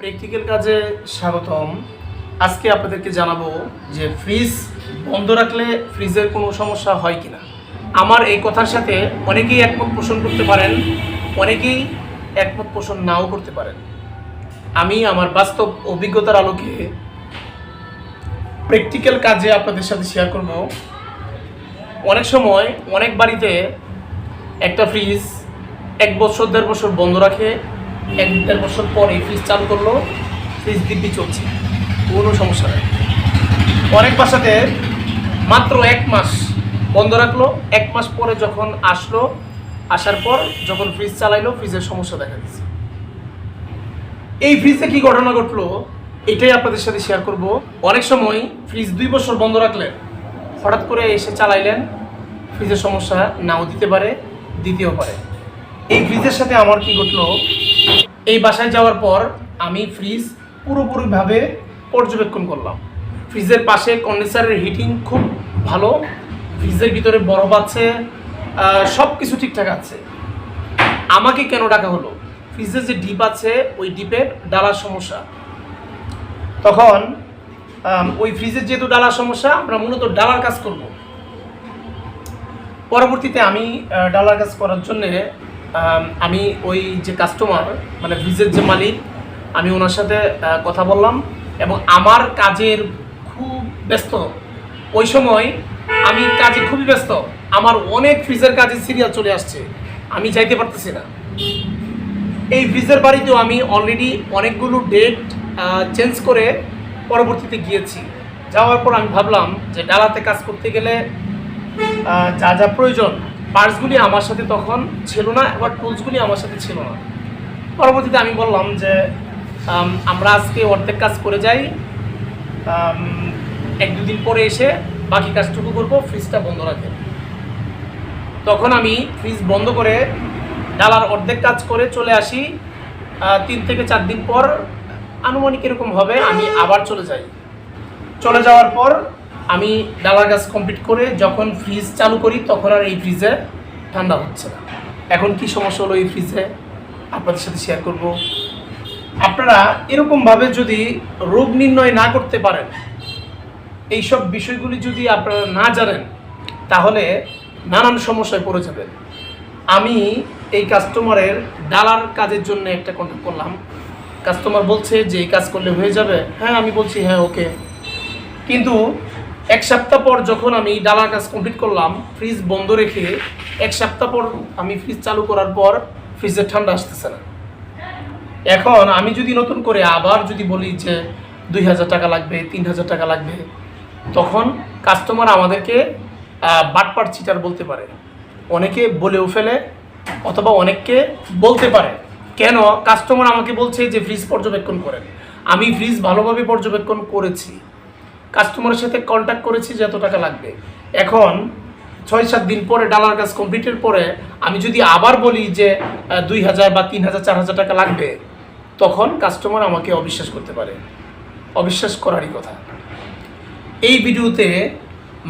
Practical কাজে স্বাগতম। আজকে আপনাদেরকে জানাব যে ফ্রিজ বন্ধ রাখলে ফ্রিজের কোনো সমস্যা হয় কি না আমার এই কথার সাথে অনেকেই একমত পোষণ করতে পারেন, অনেকেই একমত পোষণ নাও করতে পারেন। আমি আমার বাস্তব অভিজ্ঞতার আলোকে প্র্যাকটিক্যাল কাজে আপনাদের সাথে শেয়ার করব। অনেক সময় অনেক বাড়িতে একটা ফ্রিজ এক বছর, দেড় বছর বন্ধ রাখে এক দেড় বছর পর ফ্রিজ চালু করল ফ্রিজ দিব্যি চলছে, কোনো সমস্যা নেই। অনেক বাসাতে মাত্র এক মাস বন্ধ রাখল, এক মাস পরে যখন আসলো, আসার পর যখন ফ্রিজ চালাইলো ফ্রিজের সমস্যা দেখা দিচ্ছে এই ফ্রিজে কি ঘটনা ঘটলো, এটাই আপনাদের সাথে শেয়ার করব। অনেক সময় ফ্রিজ দুই বছর বন্ধ রাখলেন হঠাৎ করে এসে চালাইলেন ফ্রিজের সমস্যা নাও দিতে পারে দিতেও পারে। এই ফ্রিজের সাথে আমার কি ঘটলো এই বাসায় যাওয়ার পর আমি ফ্রিজ পুরোপুরিভাবে পর্যবেক্ষণ করলাম। ফ্রিজের পাশে কন্ডেন্সারের হিটিং খুব ভালো ফ্রিজের ভিতরে বরফ আছে সব কিছু ঠিকঠাক আছে। আমাকে কেন ডাকা হলো? ফ্রিজের যে ডিপ আছে, ওই ডিপের ডালার সমস্যা। তখন ওই ফ্রিজের যেহেতু ডালার সমস্যা, আমরা মূলত ডালার কাজ করব। পরবর্তীতে আমি ডালার কাজ করার জন্যে আম, ওই যে কাস্টমার মানে ফ্রিজের যে মালিক আমি ওনার সাথে কথা বললাম এবং আমার কাজের খুব ব্যস্ত। ওই সময় আমি কাজে খুবই ব্যস্ত। আমার অনেক ফ্রিজের কাজে সিরিয়াল চলে আসছে। আমি যাইতে পারতেছি না। এই ফ্রিজের বাড়িতেও আমি অলরেডি অনেকগুলো ডেট চেঞ্জ করে পরবর্তীতে গিয়েছি। যাওয়ার পর আমি ভাবলাম যে ডালাতে কাজ করতে গেলে যা যা প্রয়োজন পার্টসগুলি আমার সাথে তখন ছিল না এবার টুলসগুলি আমার সাথে ছিল না। পরবর্তীতে আমি বললাম যে আমরা আজকে অর্ধেক কাজ করে যাই এক দুদিন পরে এসে বাকি কাজটুকু করব ফ্রিজটা বন্ধ রাখে। তখন আমি ফ্রিজ বন্ধ করে ডালার অর্ধেক কাজ করে চলে আসি। তিন থেকে চার দিন পর আনুমানিক এরকম হবে, আমি আবার চলে যাই। চলে যাওয়ার পর আমি ডালার কাজ কমপ্লিট করে যখন ফ্রিজ চালু করি, তখন আর এই ফ্রিজে ঠান্ডা হচ্ছে না। এখন কি সমস্যা হলো এই ফ্রিজে আপনাদের সাথে শেয়ার করব। আপনারা এরকমভাবে যদি রোগ নির্ণয় না করতে পারেন, এইসব বিষয়গুলি যদি আপনারা না জানেন, তাহলে নানান সমস্যায় পড়ে যাবেন। আমি এই কাস্টমারের ডালার কাজের জন্য একটা কন্ট্যাক্ট করলাম। কাস্টমার বলছে যে, এই কাজ করলে হয়ে যাবে? হ্যাঁ আমি বলছি হ্যাঁ ওকে কিন্তু এক সপ্তাহ পর যখন আমি ডালার কাজ কমপ্লিট করলাম ফ্রিজ বন্ধ রেখে এক সপ্তাহ পর আমি ফ্রিজ চালু করার পর ফ্রিজের ঠান্ডা আসতেছে না। এখন আমি যদি নতুন করে আবার যদি বলি যে দুই হাজার টাকা লাগবে তিন হাজার টাকা লাগবে তখন কাস্টমার আমাদেরকে আহ, বাটপাট চিটার বলতে পারে। অনেকে বলেও ফেলে অথবা অনেককে বলতে পারে। কেন? কাস্টমার আমাকে বলছে যে ফ্রিজ পর্যবেক্ষণ করেন। আমি ফ্রিজ ভালোভাবে পর্যবেক্ষণ করেছি। কাস্টমারের সাথে কন্ট্যাক্ট করেছি যে এত টাকা লাগবে। এখন ছয় সাত দিন পরে ডালার কাজ কমপ্লিটের পরে আমি যদি আবার বলি যে দুই হাজার বা তিন হাজার, চার হাজার টাকা লাগবে, তখন কাস্টমার আমাকে অবিশ্বাস করতে পারে। অবিশ্বাস করারই কথা। এই ভিডিওতে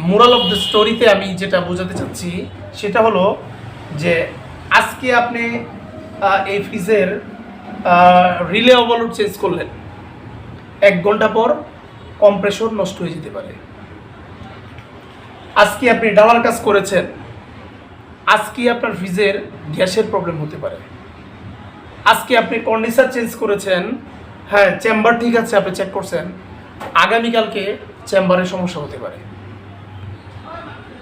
মোরাল অফ দ্য স্টোরিতে আমি যেটা বোঝাতে চাচ্ছি, সেটা হলো যে, আজকে আপনি এই ফ্রিজের রিলে ওভারলোড চেঞ্জ করলেন। এক ঘণ্টা পর কম্প্রেসর নষ্ট হয়ে যেতে পারে। আজকে আপনি ডালার কাজ করেছেন। আজকে আপনার ফ্রিজের গ্যাসের প্রবলেম হতে পারে। আজকে আপনি কন্ডিশার চেঞ্জ করেছেন। হ্যাঁ চেম্বার ঠিক আছে, আপনি চেক করছেন। আগামীকালকে চেম্বারের সমস্যা হতে পারে।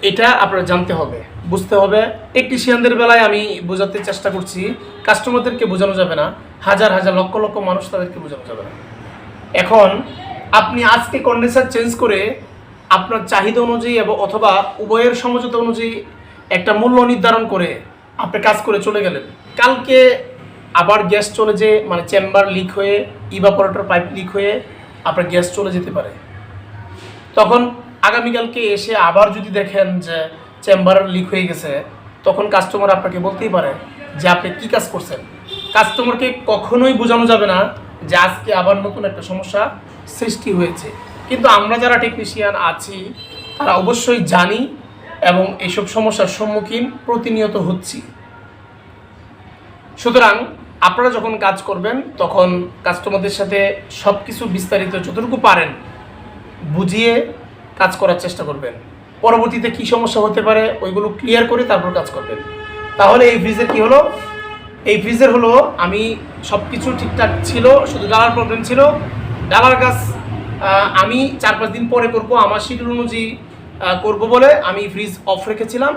এটা আপনার জানতে হবে, বুঝতে হবে। টেকনিশিয়ানদের বেলায় আমি বোঝাতে চেষ্টা করছি কাস্টমারদেরকে বোঝানো যাবে না। হাজার হাজার, লক্ষ লক্ষ মানুষ তাদেরকে বোঝানো যাবে না। এখন আপনি আজকে কন্ডেন্সার চেঞ্জ করে আপনার চাহিদা অনুযায়ী এবং অথবা উভয়ের সমঝোতা অনুযায়ী একটা মূল্য নির্ধারণ করে আপনি কাজ করে চলে গেলেন। কালকে আবার গ্যাস চলে যে মানে চেম্বার লিক হয়ে ইভাপোরেটর পাইপ লিক হয়ে আপনার গ্যাস চলে যেতে পারে। তখন আগামীকালকে এসে আবার যদি দেখেন যে চেম্বার লিক হয়ে গেছে, তখন কাস্টমার আপনাকে বলতেই পারে যে আপনি কি কাজ করছেন। কাস্টমারকে কখনোই বোঝানো যাবে না যে আজকে আবার নতুন একটা সমস্যা সৃষ্টি হয়েছে। কিন্তু আমরা যারা টেকনিশিয়ান আছি, তারা অবশ্যই জানি এবং এইসব সমস্যার সম্মুখীন প্রতিনিয়ত হচ্ছি। সুতরাং আপনারা যখন কাজ করবেন, তখন কাস্টমারদের সাথে সব কিছু বিস্তারিত যতটুকু পারেন বুঝিয়ে কাজ করার চেষ্টা করবেন। পরবর্তীতে কি সমস্যা হতে পারে, ওইগুলো ক্লিয়ার করে তারপর কাজ করবেন। তাহলে এই ফ্রিজের কি হলো? এই ফ্রিজের হলো আমি সব কিছু ঠিকঠাক ছিল, শুধু ডালার প্রবলেম ছিল। ডালার কাজ আমি চার পাঁচ দিন পরে করব, আমার শিডিউল অনুযায়ী করব বলে আমি ফ্রিজ অফ রেখেছিলাম।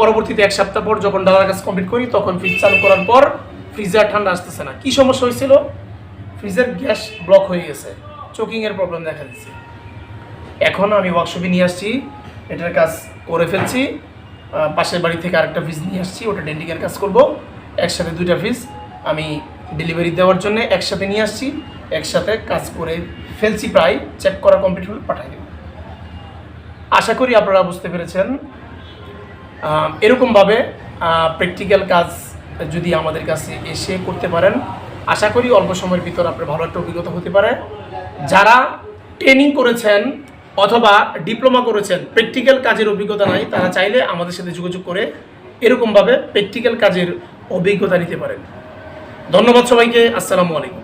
পরবর্তীতে এক সপ্তাহ পর যখন ডালার কাজ কমপ্লিট করি, তখন ফ্রিজ চালু করার পর ফ্রিজে আর ঠান্ডা আসতেছে না। কি সমস্যা হয়েছিল? ফ্রিজের গ্যাস ব্লক হয়ে গেছে। চোকিংয়ের প্রবলেম দেখা দিচ্ছে। এখন আমি ওয়ার্কশপে নিয়ে আসছি, এটার কাজ করে ফেলছি। পাশের বাড়ি থেকে আরেকটা ফ্রিজ নিয়ে আসছি, ওটা ডেন্ডিংয়ের কাজ করব। একসাথে দুইটা ফ্রিজ আমি ডেলিভারি দেওয়ার জন্য একসাথে নিয়ে আসছি, একসাথে কাজ করে ফেলছি প্রায় চেক করা কমপ্লিট হলে পাঠাই দেব। আশা করি আপনারা বুঝতে পেরেছেন। এরকমভাবে প্র্যাকটিক্যাল কাজ যদি আমাদের কাছে এসে করতে পারেন, আশা করি অল্প সময়ের ভিতর আপনার ভালো একটা অভিজ্ঞতা হতে পারে। যারা ট্রেনিং করেছেন অথবা ডিপ্লোমা করেছেন প্র্যাকটিক্যাল কাজের অভিজ্ঞতা নাই, তারা চাইলে আমাদের সাথে যোগাযোগ করে এরকমভাবে প্র্যাকটিক্যাল কাজের অভিজ্ঞতা নিতে পারেন। ধন্যবাদ সবাইকে আসসালামু আলাইকুম।